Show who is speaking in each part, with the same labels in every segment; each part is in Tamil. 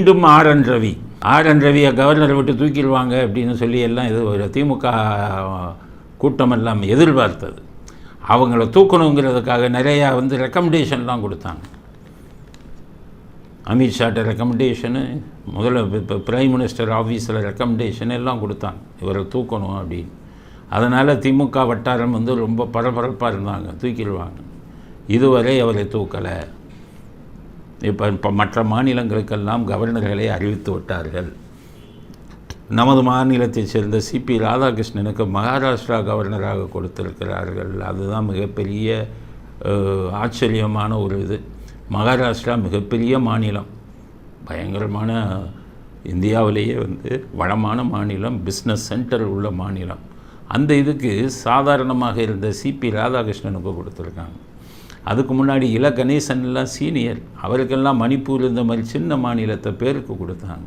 Speaker 1: மீண்டும் R N Ravi. R N ரவியை கவர்னரை விட்டு தூக்கிடுவாங்க அப்படின்னு சொல்லி எல்லாம் இது ஒரு திமுக கூட்டம் எல்லாம் எதிர்பார்த்தது. அவங்கள தூக்கணுங்கிறதுக்காக நிறையா வந்து ரெக்கமெண்டேஷன்லாம் கொடுத்தாங்க. அமித்ஷாட்ட ரெக்கமெண்டேஷனு முதல்ல இப்போ பிரைம் மினிஸ்டர் ஆஃபீஸில் ரெக்கமெண்டேஷன் எல்லாம் கொடுத்தாங்க. இவரை தூக்கணும் அப்படின்னு. அதனால் திமுக வட்டாரம் வந்து ரொம்ப பரபரப்பாக இருந்தாங்க. தூக்கிடுவாங்க இதுவரை அவரை தூக்கலை. இப்போ இப்போ மற்ற மாநிலங்களுக்கெல்லாம் கவர்னர்களை அறிவித்து விட்டார்கள். நமது மாநிலத்தைச் சேர்ந்த சிபி ராதாகிருஷ்ணனுக்கு மகாராஷ்டிரா கவர்னராக கொடுத்திருக்கிறார்கள். அதுதான் மிகப்பெரிய ஆச்சரியமான ஒரு இது. மகாராஷ்டிரா மிகப்பெரிய மாநிலம். பயங்கரமான இந்தியாவிலேயே வந்து வளமான மாநிலம் பிஸ்னஸ் சென்டர் உள்ள மாநிலம். அந்த இதுக்கு சாதாரணமாக இருந்த சிபி ராதாகிருஷ்ணனுக்கு கொடுத்துருக்காங்க. அதுக்கு முன்னாடி இல கணேசன்லாம் சீனியர். அவருக்கெல்லாம் மணிப்பூர் இந்த மாதிரி சின்ன மாநிலத்தை பேருக்கு கொடுத்தாங்க.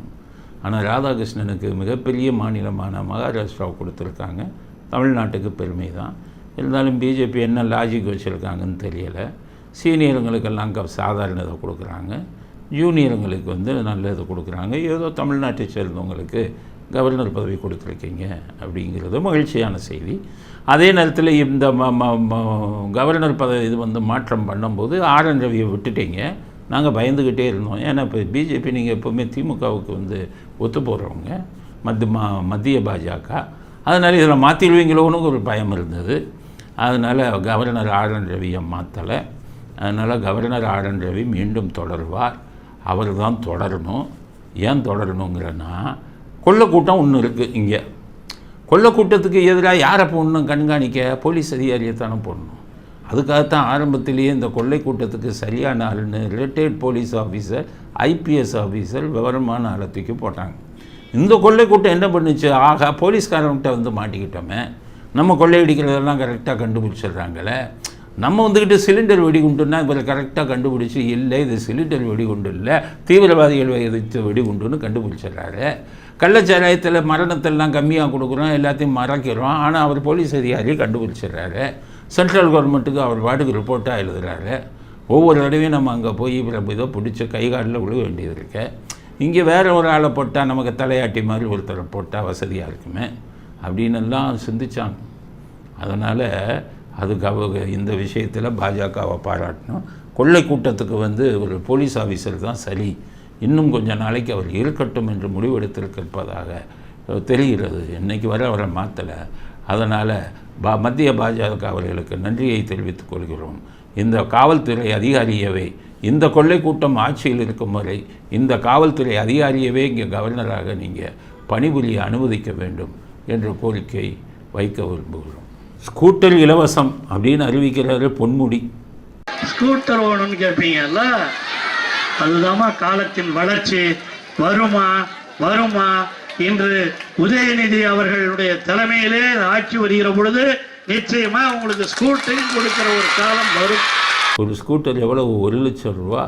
Speaker 1: ஆனால் ராதாகிருஷ்ணனுக்கு மிகப்பெரிய மாநிலமான மகாராஷ்டிராவை கொடுத்துருக்காங்க. தமிழ்நாட்டுக்கு பெருமை தான். இருந்தாலும் பிஜேபி என்ன லாஜிக் வச்சுருக்காங்கன்னு தெரியலை. சீனியருங்களுக்கெல்லாம் அங்கே சாதாரண இதை கொடுக்குறாங்க. ஜூனியருங்களுக்கு வந்து நல்ல இதை கொடுக்குறாங்க. ஏதோ தமிழ்நாட்டை சேர்ந்தவங்களுக்கு கவர்னர் பதவி கொடுத்துருக்கீங்க அப்படிங்கிறது மகிழ்ச்சியான செய்தி. அதே நேரத்தில் இந்த ம ம- ம- கவர்னர் பதவி இது வந்து மாற்றம் பண்ணும்போது ஆர் என் ரவியை விட்டுட்டீங்க. நாங்கள் பயந்துக்கிட்டே இருந்தோம். ஏன்னா இப்போ பிஜேபி நீங்கள் எப்போவுமே திமுகவுக்கு வந்து ஒத்து போகிறவங்க மத்திய ம மத்திய பாஜக. அதனால் இதில் மாற்றிடுவீங்களோன்னு ஒரு பயம் இருந்தது. அதனால் கவர்னர் ஆர் என் ரவியை மாற்றலை அதனால் கவர்னர் ஆர் என் ரவி மீண்டும் தொடர்வார். அவர் தான் தொடரணும். ஏன் தொடரணுங்கிறன்னா கொள்ளக்கூட்டம் ஒன்று இருக்குது இங்கே. கொள்ளக்கூட்டத்துக்கு எதிராக யாரை போடணும்? கண்காணிக்க போலீஸ் அதிகாரியை தானே போடணும். அதுக்காகத்தான் ஆரம்பத்திலேயே இந்த கொள்ளை கூட்டத்துக்கு சரியான ஆளுன்னு retired police officer IPS officer விவரமான ஆளை தூக்கி போட்டாங்க. இந்த கொள்ளை கூட்டம் என்ன பண்ணுச்சு? ஆகா போலீஸ்காரங்கிட்ட வந்து மாட்டிக்கிட்டோமே. நம்ம கொள்ளையடிக்கிறதெல்லாம் கரெக்டாக கண்டுபிடிச்சிடுறாங்களே. நம்ம வந்துக்கிட்டு சிலிண்டர் வெடிகுண்டுன்னா இவர் கரெக்டாக கண்டுபிடிச்சி இல்லை இது சிலிண்டர் வெடிகுண்டு இல்லை தீவிரவாதிகள் விதித்த வெடிகுண்டுன்னு கண்டுபிடிச்சிடுறாரு. கள்ளச்சாராயத்தில் மரணத்தெல்லாம் கம்மியாக கொடுக்குறோம் எல்லாத்தையும் மறைக்கிறோம். ஆனால் அவர் போலீஸ் அதிகாரி கண்டுபிடிச்சிடுறாரு. சென்ட்ரல் கவர்மெண்ட்டுக்கு அவர் பாட்டுக்கு ரிப்போர்ட்டாக எழுதுறாரு. ஒவ்வொரு தடவையும் நம்ம அங்கே போய் இவரை இதோ பிடிச்ச கை காலில் விழுக வேண்டியது இருக்கு. இங்கே வேறு ஒரு ஆளை போட்டால் நமக்கு தலையாட்டி மாதிரி ஒருத்தரை போட்டால் வசதியாக இருக்குமே? அப்படின்னு எல்லாம் சிந்திச்சாங்க. அதனால் அதுக்காக இந்த விஷயத்தில் பாஜகவை பாராட்டணும். கொள்ளை கூட்டத்துக்கு வந்து ஒரு போலீஸ் ஆஃபீஸர் தான் சரி. இன்னும் கொஞ்சம் நாளைக்கு அவர் இருக்கட்டும் என்று முடிவெடுத்திருக்கிருப்பதாக தெரிகிறது. இன்றைக்கி வரை அவரை மாற்றலை அதனால் பா மத்திய பாஜக அவர்களுக்கு நன்றியை தெரிவித்துக் கொள்கிறோம். இந்த காவல்துறை அதிகாரியவே இந்த கொள்ளை கூட்டம் ஆட்சியில் இருக்கும் வரை இந்த காவல்துறை அதிகாரியவே இங்கே கவர்னராக நீங்கள் பணிபுரிய அனுமதிக்க வேண்டும் என்ற கோரிக்கை வைக்க விரும்புகிறோம். ஸ்கூட்டர் இலவசம் அப்படின்னு அறிவிக்கிறாரு பொன்முடி.
Speaker 2: ஸ்கூட்டர் ஓணும்னு கேட்பீங்கல்ல அதுதாம்மா காலத்தின் வளர்ச்சி. வருமா? வருமா? இன்று உதயநிதி அவர்களுடைய தலைமையிலே ஆட்சி வருகிற பொழுது நிச்சயமா உங்களுக்கு ஸ்கூட்டரிங் கொடுக்கிற ஒரு காலம் வரும்.
Speaker 1: ஒரு ஸ்கூட்டர் எவ்வளவு? ஒரு லட்சம் ரூபா.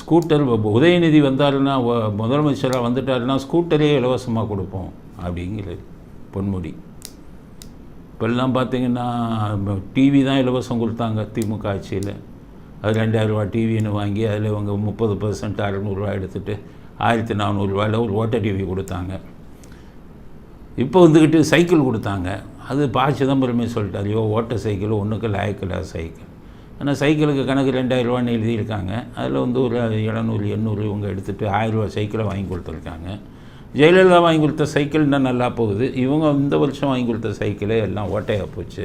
Speaker 1: ஸ்கூட்டர் உதயநிதி வந்தாருன்னா முதலமைச்சராக வந்துட்டாருன்னா ஸ்கூட்டரே இலவசமாக கொடுப்போம் அப்படிங்கிறது பொன்முடி. இப்போல்லாம் பார்த்தீங்கன்னா டிவி தான் இலவசம் கொடுத்தாங்க திமுக ஆட்சியில். அது ரெண்டாயிரரூவா டிவின்னு வாங்கி அதில் இவங்க முப்பது பர்சன்ட் அறநூறுவா எடுத்துகிட்டு ஆயிரத்தி நானூறுரூவாயில் ஒரு ஓட்ட டிவி கொடுத்தாங்க. இப்போ வந்துக்கிட்டு சைக்கிள் கொடுத்தாங்க. அது பா சிதம்பரமே சொல்லிட்டார் ஐயோ ஓட்ட சைக்கிள் ஒன்றுக்கு லாயக்கில்லா சைக்கிள். ஆனால் சைக்கிளுக்கு கணக்கு ரெண்டாயிரரூவான்னு எழுதியிருக்காங்க. அதில் வந்து ஒரு இரநூறு எண்ணூறு இவங்க எடுத்துகிட்டு ஆயிரரூவா சைக்கிளை வாங்கி கொடுத்துருக்காங்க. ஜெயலலிதா வாங்கி கொடுத்த சைக்கிள் இன்னும் நல்லா போகுது. இவங்க இந்த வருஷம் வாங்கி கொடுத்த சைக்கிளே எல்லாம் ஓட்டையாக போச்சு.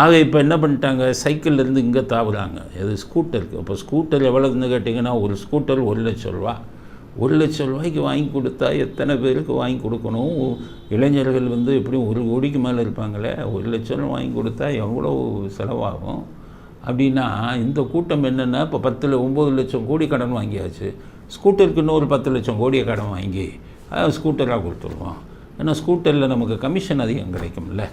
Speaker 1: ஆக இப்போ என்ன பண்ணிட்டாங்க? சைக்கிள்லேருந்து இங்கே தாவுறாங்க. எது ஸ்கூட்டருக்கு இப்போ ஸ்கூட்டர் எவ்வளோன்னு கேட்டிங்கன்னா ஒரு ஸ்கூட்டர் ஒரு லட்சம் ரூபா. ஒரு லட்சம் ரூபாய்க்கு வாங்கி கொடுத்தா எத்தனை பேருக்கு வாங்கி கொடுக்கணும்? இளைஞர்கள் வந்து எப்படியும் ஒரு கோடிக்கு மேலே இருப்பாங்களே? ஒரு லட்சம் ரூபா வாங்கி கொடுத்தா எவ்வளோ செலவாகும்? அப்படின்னா இந்த கூட்டம் என்னென்னா இப்போ பத்தில் ஒம்பது லட்சம் கோடி கடன் வாங்கியாச்சு. ஸ்கூட்டருக்கு இன்னொரு பத்து லட்சம் கோடியை கடன் வாங்கி ஸ்கூட்டராக கொடுத்துருவோம். ஏன்னா ஸ்கூட்டரில் நமக்கு கமிஷன் அதிகம் கிடைக்கும்ல.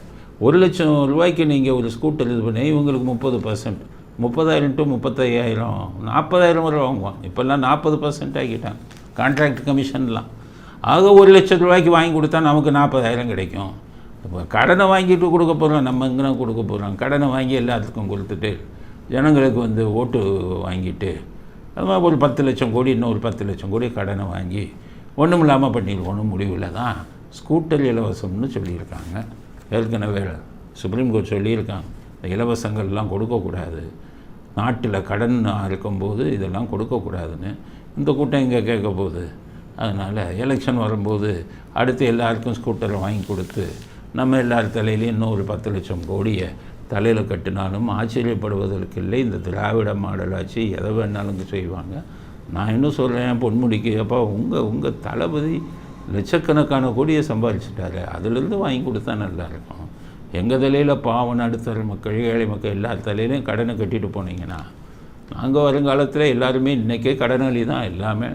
Speaker 1: ஒரு லட்சம் ரூபாய்க்கு நீங்கள் ஒரு ஸ்கூட்டர் இது பண்ணி இவங்களுக்கு முப்பது பர்சன்ட் முப்பதாயிரம் டு முப்பத்தையாயிரம் நாற்பதாயிரம் வரை வாங்குவான் இப்போல்லாம் நாற்பது பர்சன்ட் ஆக்கிட்டாங்க கான்ட்ராக்ட் கமிஷன்லாம் ஆக ஒரு லட்சம் ரூபாய்க்கு வாங்கி கொடுத்தா நமக்கு நாற்பதாயிரம் கிடைக்கும். இப்போ கடனை வாங்கிட்டு கொடுக்க போகிறோம் நம்ம இங்கே கொடுக்க போகிறோம் கடனை வாங்கி எல்லாத்துக்கும் கொடுத்துட்டு ஜனங்களுக்கு வந்து ஓட்டு வாங்கிட்டு அது மாதிரி ஒரு பத்து லட்சம் கோடி இன்னும் ஒரு பத்து லட்சம் கோடி கடனை வாங்கி ஒன்றும் இல்லாமல் பண்ணிடுவோன்னு முடிவில் தான் ஸ்கூட்டர் இலவசம்னு சொல்லியிருக்காங்க. ஏற்கனவே சுப்ரீம் கோர்ட் சொல்லியிருக்காங்க. இந்த இலவசங்கள்லாம் கொடுக்கக்கூடாது. நாட்டில் கடன் இருக்கும்போது இதெல்லாம் கொடுக்கக்கூடாதுன்னு இந்த கூட்டம் இங்கே கேட்க போகுது அதனால் எலெக்ஷன் வரும்போது அடுத்து எல்லாருக்கும் ஸ்கூட்டரை வாங்கி கொடுத்து நம்ம எல்லார் தலையிலையும் இன்னொரு பத்து லட்சம் கோடியை தலையில் கட்டினாலும் ஆச்சரியப்படுவதற்கு இல்லை. இந்த திராவிட மாடல் ஆட்சி எதை வேணாலும் செய்வாங்க. நான் இன்னும் சொல்கிறேன் பொன்முடிக்கு அப்போ உங்கள் உங்கள் தளபதி லட்சக்கணக்கான கோடியை சம்பாதிச்சிட்டாரு அதிலிருந்து வாங்கி கொடுத்தா நல்லா இருக்கும். எங்கள் தலையில் பாவம் நடுத்தர மக்கள் ஏழை மக்கள் எல்லா தலையிலையும் கடனை கட்டிட்டு போனீங்கன்னா நாங்கள் வருங்காலத்தில் எல்லாருமே இன்றைக்கே கடனாளி தான் எல்லாமே.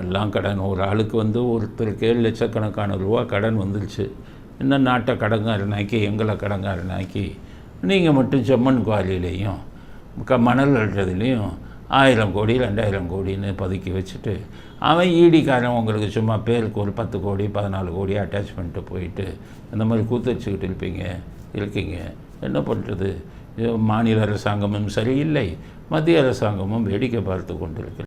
Speaker 1: எல்லாம் கடன் ஒரு ஆளுக்கு வந்து ஒருத்தருக்கு ஏழு லட்சக்கணக்கான ரூபா கடன் வந்துருச்சு. இன்னும் நாட்டை கடங்காரனாக்கி எங்களை கடங்காரனாக்கி நீங்கள் மட்டும் செம்மண் குவாரியிலையும் க மணல் அள்ளுறதுலேயும் ஆயிரம் கோடி ரெண்டாயிரம் கோடின்னு பதுக்கி வச்சுட்டு அவன் ஈடிக்காரன் உங்களுக்கு சும்மா பேருக்கு ஒரு பத்து கோடி பதினாலு கோடி அட்டாச் பண்ணிட்டு போயிட்டு இந்த மாதிரி கூத்து வச்சுக்கிட்டு இருப்பீங்க இருக்கீங்க. என்ன பண்ணுறது மாநில அரசாங்கமும் சரியில்லை மத்திய அரசாங்கமும் வேடிக்கை பார்த்து கொண்டிருக்கிறது.